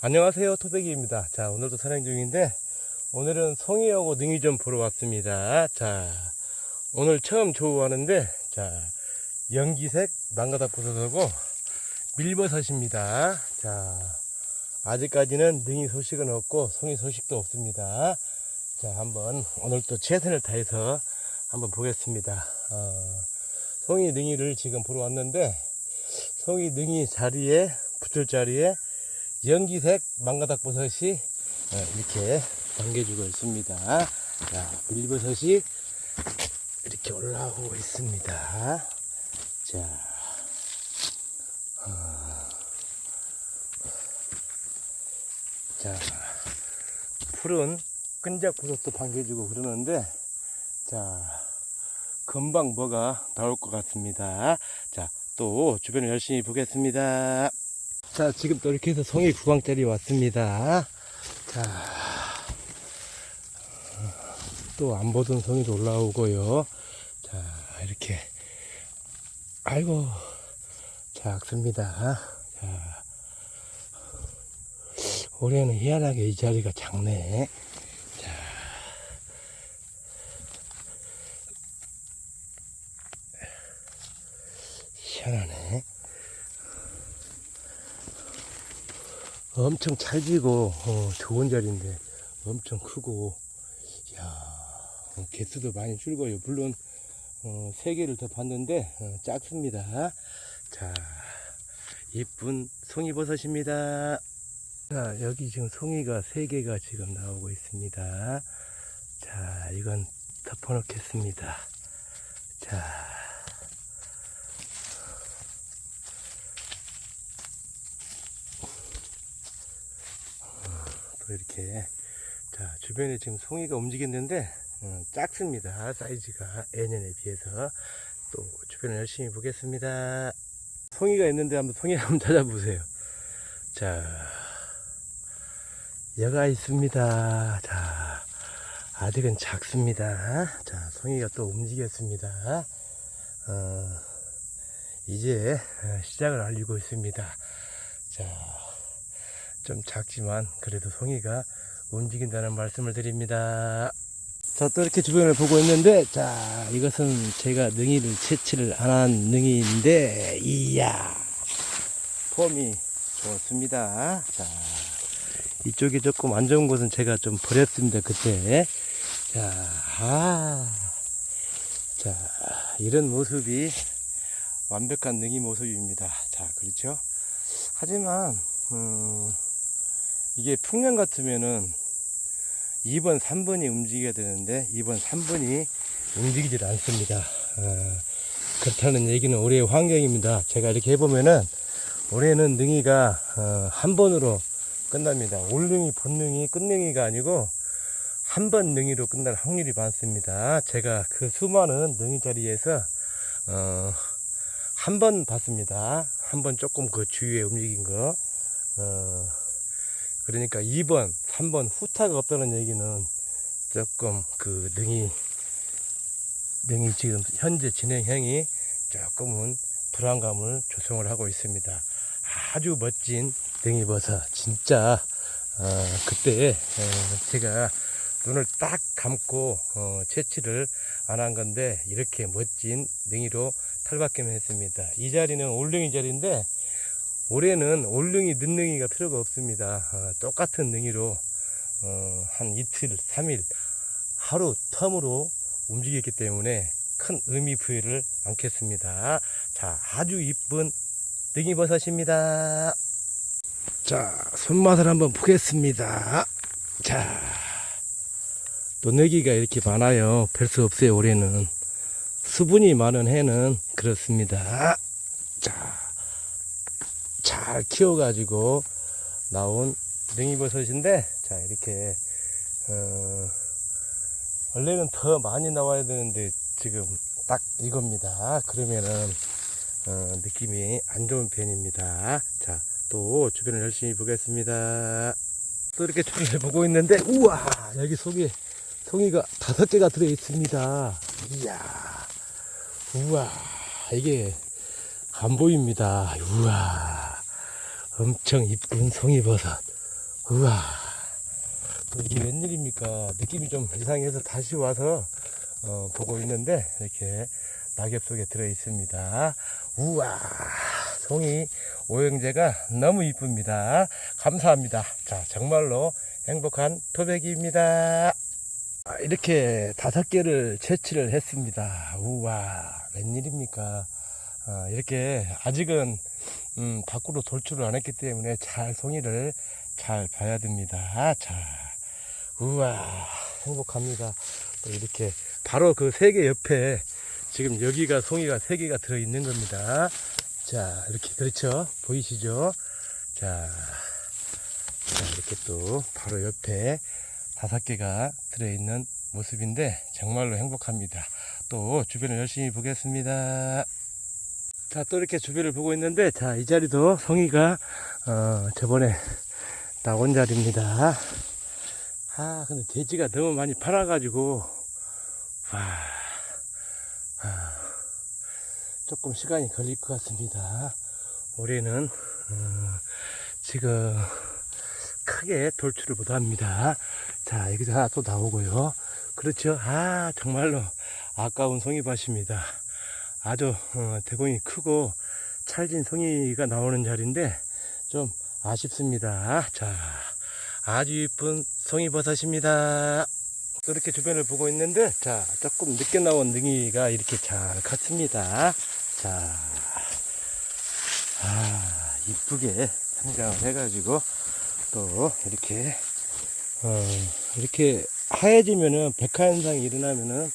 안녕하세요 토백이입니다. 자 오늘도 산행 중인데 오늘은 송이하고 능이 좀 보러 왔습니다. 자 오늘 처음 조우하는데 자 연기색 망가닥버섯하고 밀버섯입니다. 자 아직까지는 능이 소식은 없고 송이 소식도 없습니다. 자 한번 오늘 또 최선을 다해서 한번 보겠습니다. 어, 송이 능이를 지금 보러 왔는데 송이 능이 자리에 붙을 자리에 연기색 망가닥버섯이 어, 이렇게 담겨주고 있습니다. 자, 밀버섯이 이렇게 올라오고 있습니다. 자, 어, 자, 푸른 끈적버섯도 반겨주고 그러는데, 자, 금방 뭐가 나올 것 같습니다. 자, 또 주변을 열심히 보겠습니다. 자, 지금 또 이렇게 해서 송이 구강짜리 왔습니다. 자, 또 안 보던 송이도 올라오고요. 자, 이렇게. 아이고, 작습니다. 자, 올해는 희한하게 이 자리가 작네. 자, 희한하네. 엄청 찰지고 어, 좋은 자리인데 엄청 크고 야 어, 개수도 많이 줄고요. 물론 어, 세 개를 더 봤는데 어, 작습니다. 자 이쁜 송이버섯입니다. 자 여기 지금 송이가 세 개가 지금 나오고 있습니다. 자 이건 덮어 놓겠습니다. 자 이렇게. 자 주변에 지금 송이가 움직였는데 어, 작습니다. 사이즈가 예년에 비해서. 또 주변을 열심히 보겠습니다. 송이가 있는데 한번 송이 한번 찾아보세요. 자 여가 있습니다. 자 아직은 작습니다. 자 송이가 또 움직였습니다. 어, 이제 어, 시작을 알리고 있습니다. 자 좀 작지만 그래도 송이가 움직인다는 말씀을 드립니다. 자, 또 이렇게 주변을 보고 있는데, 자, 이것은 제가 능이를 채취를 안 한 능이인데, 이야, 폼이 좋습니다. 자, 이쪽이 조금 안 좋은 곳은 제가 좀 버렸습니다, 그때. 자, 아, 자, 이런 모습이 완벽한 능이 모습입니다. 자, 그렇죠? 하지만, 음, 이게 풍년 같으면은 2번, 3번이 움직여야 되는데 2번, 3번이 움직이질 않습니다. 어, 그렇다는 얘기는 올해의 환경입니다. 제가 이렇게 해보면은 올해는 능이가 어, 한 번으로 끝납니다. 올능이, 본능이, 끝능이가 아니고 한 번 능이로 끝날 확률이 많습니다. 제가 그 수많은 능이 자리에서 어, 한 번 봤습니다. 한 번 조금 그 주위에 움직인 거. 어, 그러니까 2번, 3번 후타가 없다는 얘기는 조금 그 능이, 능이 지금 현재 진행형이 조금은 불안감을 조성을 하고 있습니다. 아주 멋진 능이버섯. 진짜, 어, 그때, 어, 제가 눈을 딱 감고, 어, 채취를 안 한 건데, 이렇게 멋진 능이로 탈바꿈 했습니다. 이 자리는 올능이 자리인데, 올해는 올능이, 늦능이가 필요가 없습니다. 어, 똑같은 능이로 어, 한 이틀, 3일, 하루 텀으로 움직였기 때문에 큰 의미 부여를 않겠습니다. 자, 아주 이쁜 능이버섯입니다. 자, 손맛을 한번 보겠습니다. 자, 또 내기가 이렇게 많아요. 별 수 없어요, 올해는. 수분이 많은 해는 그렇습니다. 자, 잘 키워가지고 나온 능이버섯인데 자 이렇게 어, 원래는 더 많이 나와야 되는데 지금 딱 이겁니다. 그러면은 어, 느낌이 안 좋은 편입니다. 자 또 주변을 열심히 보겠습니다. 또 이렇게 주변을 보고 있는데 우와 여기 속에 송이가 다섯 개가 들어 있습니다. 이야 우와 이게 안 보입니다. 우와 엄청 이쁜 송이버섯. 우와. 또 이게 웬일입니까? 느낌이 좀 이상해서 다시 와서 어, 보고 있는데 이렇게 낙엽 속에 들어 있습니다. 우와. 송이 오형제가 너무 이쁩니다. 감사합니다. 자, 정말로 행복한 토백이입니다. 아, 이렇게 다섯 개를 채취를 했습니다. 우와, 웬일입니까? 아, 이렇게 아직은 음, 밖으로 돌출을 안 했기 때문에 잘 송이를 잘 봐야 됩니다. 자, 우와, 행복합니다. 또 이렇게 바로 그 세 개 옆에 지금 여기가 송이가 세 개가 들어 있는 겁니다. 자, 이렇게 그렇죠? 보이시죠? 자, 자, 이렇게 또 바로 옆에 다섯 개가 들어 있는 모습인데 정말로 행복합니다. 또 주변을 열심히 보겠습니다. 자, 또 이렇게 주변을 보고 있는데 자, 이 자리도 성이가 어, 저번에 나온 자리입니다. 아, 근데 돼지가 너무 많이 팔아가지고 와, 아, 조금 시간이 걸릴 것 같습니다. 올해는 어, 지금 크게 돌출을 못 합니다. 자, 여기서 하나 또 나오고요. 그렇죠. 아, 정말로 아까운 송이밭입니다. 아주 어, 대공이 크고 찰진 송이가 나오는 자리인데 좀 아쉽습니다. 자, 아주 이쁜 송이버섯입니다. 또 이렇게 주변을 보고 있는데, 자, 조금 늦게 나온 능이가 이렇게 잘 컸습니다. 자, 아, 이쁘게 성장을 해가지고 또 이렇게 어, 이렇게 하얘지면은 백화 현상이 일어나면은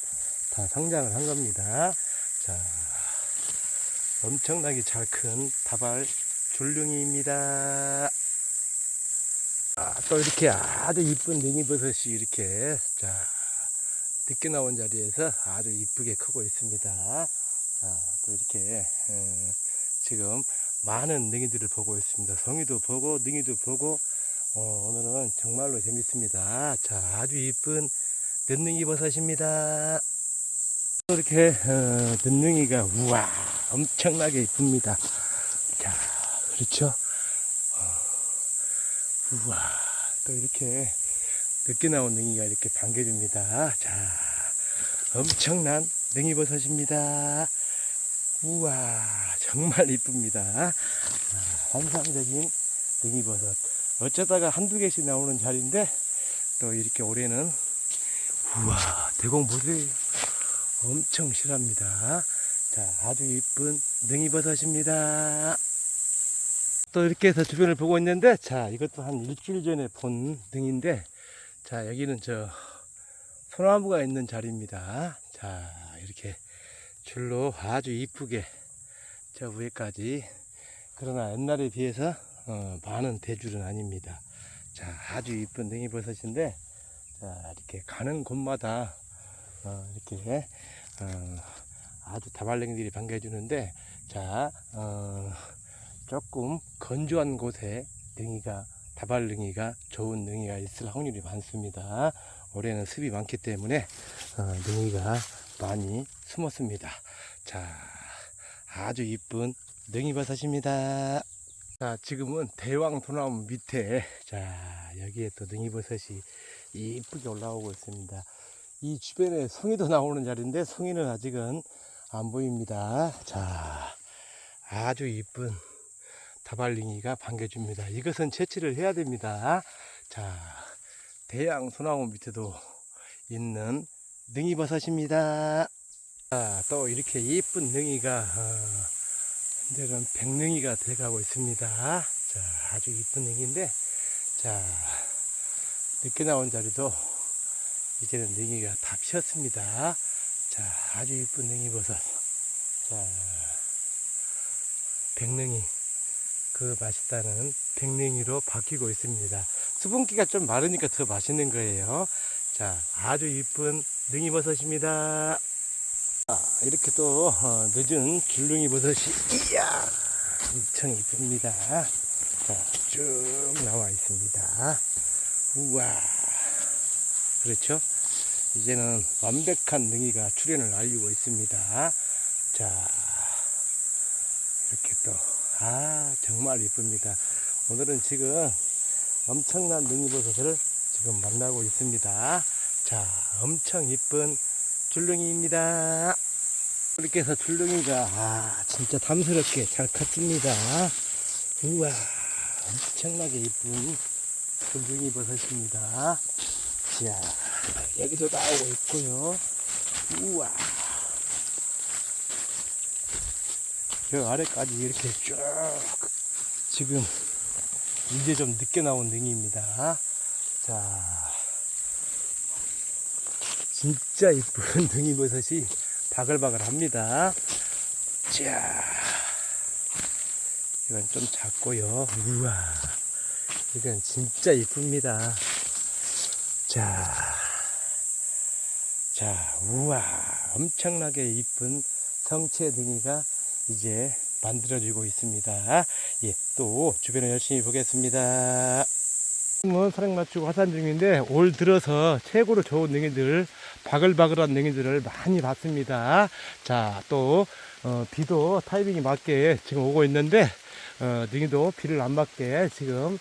다 성장을 한 겁니다. 자, 엄청나게 잘 큰 다발 줄릉이입니다. 아, 또 이렇게 아주 이쁜 냉이버섯이 이렇게 자 늦게 나온 자리에서 아주 이쁘게 크고 있습니다. 자, 또 이렇게 어, 지금 많은 능이들을 보고 있습니다. 성이도 보고 능이도 보고 어, 오늘은 정말로 재밌습니다. 자, 아주 이쁜 늦능이 버섯입니다. 또 이렇게 어, 늦능이가 우와 엄청나게 이쁩니다. 자, 그렇죠? 어, 우와 또 이렇게 늦게 나온 능이가 이렇게 반겨줍니다. 자, 엄청난 능이 버섯입니다. 우와 정말 이쁩니다. 아, 환상적인 능이버섯. 어쩌다가 한두 개씩 나오는 자리인데 또 이렇게 올해는 우와 대공 보세요. 엄청 실합니다. 자 아주 이쁜 능이버섯입니다. 또 이렇게 해서 주변을 보고 있는데 자 이것도 한 일주일 전에 본 능인데 자 여기는 저 소나무가 있는 자리입니다. 자 이렇게 줄로 아주 이쁘게 저 위에까지 그러나 옛날에 비해서 어, 많은 대줄은 아닙니다. 자 아주 이쁜 냉이버섯인데 자 이렇게 가는 곳마다 어, 이렇게 어, 아주 다발냉이들이 반겨주는데 자 어, 조금 건조한 곳에 능이가 다발능이가 좋은 능이가 있을 확률이 많습니다. 올해는 습이 많기 때문에 어, 능이가 많이 숨었습니다. 자, 아주 이쁜 능이버섯입니다. 자, 지금은 대왕 소나무 밑에 자 여기에 또 능이버섯이 이쁘게 올라오고 있습니다. 이 주변에 송이도 나오는 자리인데 송이는 아직은 안 보입니다. 자, 아주 이쁜 다발링이가 반겨줍니다. 이것은 채취를 해야 됩니다. 자, 대양 소나무 밑에도 있는 능이버섯입니다. 자, 또 이렇게 예쁜 능이가 어, 현재는 백능이가 돼가고 있습니다. 자, 아주 이쁜 능인데, 자, 늦게 나온 자리도 이제는 능이가 다 피었습니다. 자, 아주 이쁜 능이버섯. 자, 백능이. 그 맛있다는 백냉이로 바뀌고 있습니다. 수분기가 좀 마르니까 더 맛있는 거예요. 자, 아주 이쁜 능이버섯입니다. 아, 이렇게 또 어, 늦은 줄릉이 버섯이 이야 엄청 이쁩니다. 자, 쭉 나와 있습니다. 우와, 그렇죠? 이제는 완벽한 능이가 출현을 알리고 있습니다. 자, 이렇게 또 아, 정말 이쁩니다. 오늘은 지금 엄청난 능이버섯을 지금 만나고 있습니다. 자, 엄청 이쁜 줄렁이입니다. 이렇게 해서 줄렁이가 아, 진짜 탐스럽게 잘 컸습니다. 우와, 엄청나게 이쁜 줄렁이 버섯입니다. 자, 여기도 나오고 있고요. 우와. 저 아래까지 이렇게 쭉 지금 이제 좀 늦게 나온 능이입니다. 자, 진짜 이쁜 능이버섯이 바글바글합니다. 자, 이건 좀 작고요. 우와, 이건 진짜 이쁩니다. 자, 자, 우와, 엄청나게 이쁜 성체 능이가 이제 만들어지고 있습니다. 예, 또 주변을 열심히 보겠습니다. 지금은 사랑 맞추고 화산 중인데 올 들어서 최고로 좋은 능이들 바글바글한 능이들을 많이 봤습니다. 자, 또 어, 비도 타이밍이 맞게 지금 오고 있는데 어, 능이도 비를 안 맞게 지금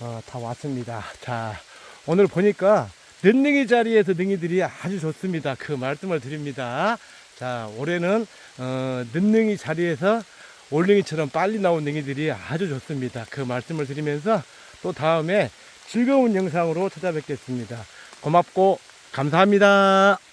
어, 다 왔습니다. 자, 오늘 보니까 늦능이 자리에서 능이들이 아주 좋습니다. 그 말씀을 드립니다. 자, 올해는 어, 늦능이 자리에서 올능이처럼 빨리 나온 능이들이 아주 좋습니다. 그 말씀을 드리면서 또 다음에 즐거운 영상으로 찾아뵙겠습니다. 고맙고 감사합니다.